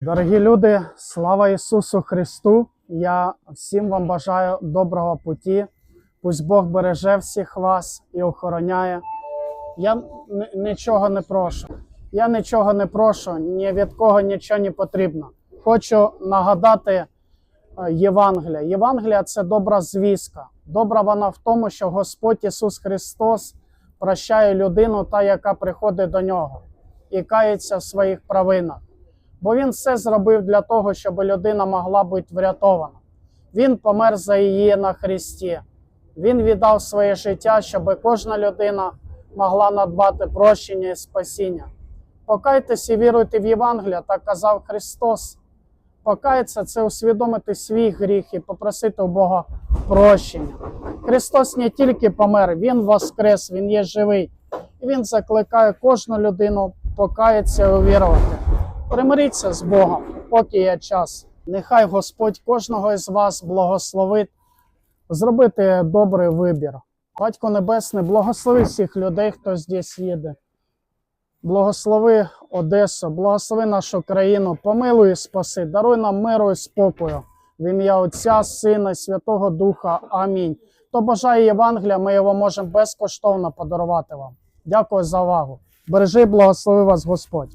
Дорогі люди, слава Ісусу Христу! Я всім вам бажаю доброго путі. Пусть Бог береже всіх вас і охороняє. Я нічого не прошу. Я нічого не прошу, ні від кого нічого не потрібно. Хочу нагадати е, Євангелія. Євангелія це добра звістка. Добра вона в тому, що Господь Ісус Христос прощає людину, та яка приходить до нього, і кається в своїх провинах. Бо він все зробив для того, щоб людина могла бути врятована. Він помер за її на Христі. Він віддав своє життя, щоб кожна людина могла надбати прощення і спасіння. Покайтеся і віруйте в Євангелія, так казав Христос. Покаятися це усвідомити свій гріх і попросити у Бога прощення. Христос не тільки помер, Він воскрес, Він є живий. І Він закликає кожну людину покаятися і увірувати. Примиріться з Богом, поки є час. Нехай Господь кожного із вас благословить зробити добрий вибір. Батько Небесний, благослови всіх людей, хто здесь їде. Благослови Одесу, благослови нашу країну, помилуй і спаси, даруй нам миру і спокою. В ім'я Отця, Сина, Святого Духа. Амінь. Хто бажає Євангелія, ми його можемо безкоштовно подарувати вам. Дякую за увагу. Бережи, благослови вас Господь.